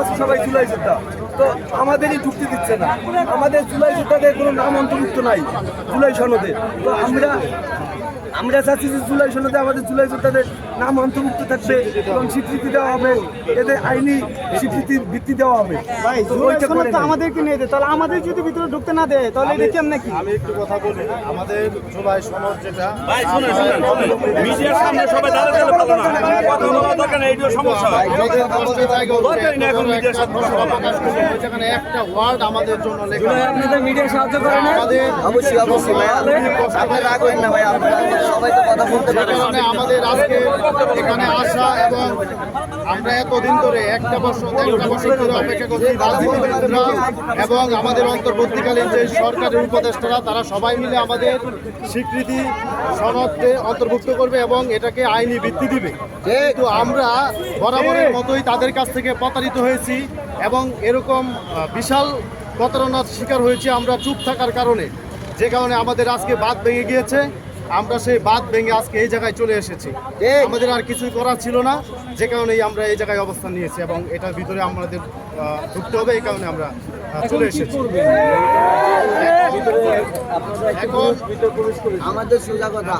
আছে সবাই জুলাই যোদ্ধা তো আমাদেরই ঢুকতে দিচ্ছে না। আমাদের জুলাই যোদ্ধাদের কোনো নাম অন্তর্ভুক্ত নাই জুলাই সনদে। তো আমরা আমরা চাচ্ছি যে জুলাই সনদে আমাদের জুলাই যোদ্ধাদের নাম অন্তর্ভুক্ত থাকবে এবং স্বীকৃতি দেওয়া হবে। এদের আইনি স্বীকৃতির ভিত্তি দেওয়া হবে। আমাদেরকে নিয়ে দেয় তাহলে আমাদের যদি ভিতরে ঢুকতে না দেয় তাহলে এটা কেমন নাকি আমি একটু কথা বলি আমাদের জুলাই সনদ যেটা ভাই শুনেন শুনেন মিডিয়ার সামনে সবাই দাঁড়াতে না। দরকার নেই এইটাও সমস্যা আমাদের আমাদের জায়গা হচ্ছে দরকারই নেই এখন মিডিয়ার সাথে সভা প্রকাশ করতে যেখানে একটা ওয়ার্ড আমাদের জন্য লেখা আপনাদের মিডিয়া সাহায্য করে না? আমাদের অবশ্যই অবশ্যই ভাই। আপনার রাগ হবেন না ভাই আপনারা সবাই তো কথা বলতে যে আমাদের আজকে এখানে আসা এবং আমরা এতদিন ধরে একটা বছর একটা বছর ধরে অপেক্ষা করছি রাজনীতিবিদরা এবং আমাদের অন্তর্বর্তীকালীন যে সরকারের উপদেষ্টারা তারা সবাই মিলে আমাদের স্বীকৃতি সনদকে অন্তর্ভুক্ত করবে এবং এটাকে আইনি ভিত্তি দিবে। যেহেতু আমরা বরাবরের মতোই তাদের কাছ থেকে প্রতারিত হয়েছি এবং এরকম বিশাল প্রতারণার শিকার হয়েছি আমরা চুপ থাকার কারণে। যে কারণে আমাদের আজকে বাদ ভেঙে গিয়েছে। আমরা সেই বাদ ভেঙে আজকে এই জায়গায় চলে এসেছি। আমাদের আর কিছুই করার ছিল না। যে কারণেই আমরা এই জায়গায় অবস্থান নিয়েছি এবং এটার ভিতরে আমাদের ঢুকতে হবে। এই কারণে আমরা চলে এসেছি। এখন আমাদের সোজা কথা।